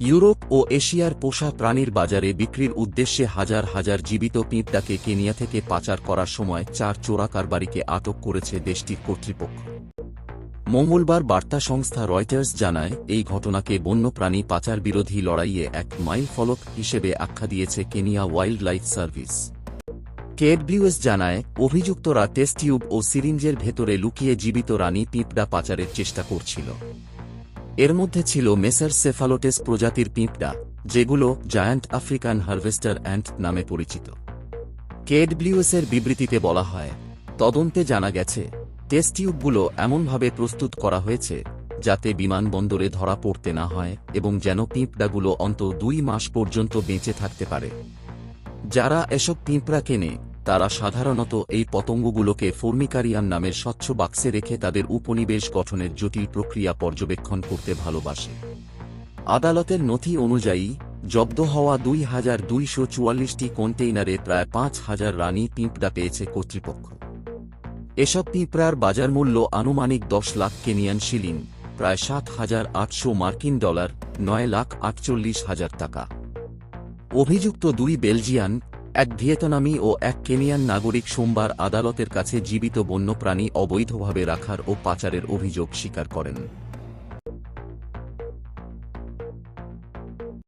Europe ও এশিয়ার পোষা প্রাণীর বাজারে বিক্রির উদ্দেশ্যে হাজার হাজার জীবিত পিঁপড়াকে কেনিয়া থেকে পাচার করার সময় চার চোরা কারবারিকে আটক করেছে দেশটির কর্তৃপক্ষ। মঙ্গলবার বার্তা সংস্থা রয়টার্স জানায়, এই ঘটনাকে বন্যপ্রাণী পাচার বিরোধী লড়াইয়ে এক মাইল ফলক হিসেবে আখ্যা দিয়েছে Kenya wildlife service. KWS জানায়, অভিযুক্তরা টেস্ট টিউব ও সিরিঞ্জের ভেতরে লুকিয়ে জীবিত রানী পিঁপড়া পাচারের চেষ্টা করছিল। এর মধ্যে ছিল মেসার সেফালোটেস প্রজাতির পিঁপড়া, যেগুলো জায়ান্ট আফ্রিকান হারভেস্টার অ্যান্ট নামে পরিচিত। কেডব্লিউএসের বিবৃতিতে বলা হয়, তদন্তে জানা গেছে, টেস্ট টিউবগুলো এমনভাবে প্রস্তুত করা হয়েছে, যাতে বিমানবন্দরে ধরা পড়তে না হয় এবং যেন পিঁপড়াগুলো অন্ত দুই মাস পর্যন্ত বেঁচে থাকতে পারে। যারা এসব পিঁপড়া কেনে তারা সাধারণত এই পতঙ্গগুলোকে ফর্মিকারিয়াম নামের স্বচ্ছ বাক্সে রেখে তাদের উপনিবেশ গঠনের জটিল প্রক্রিয়া পর্যবেক্ষণ করতে ভালোবাসে। আদালতের নথি অনুযায়ী, জব্দ হওয়া দুই হাজার দুইশো চুয়াল্লিশটি কন্টেইনারে প্রায় পাঁচ হাজার রানি পিঁপড়া পেয়েছে কর্তৃপক্ষ। এসব পিঁপড়ার বাজার মূল্য আনুমানিক দশ লাখ কেনিয়ান শিলিং, প্রায় সাত হাজার আটশো মার্কিন ডলার, নয় লাখ আটচল্লিশ হাজার টাকা। অভিযুক্ত দুই বেলজিয়ান এক ভিয়েতনামি ও এক কেনিয়ান নাগরিক সোমবার আদালতের কাছে জীবিত বন্যপ্রাণী অবৈধভাবে রাখার ও পাচারের অভিযোগ স্বীকার করেন।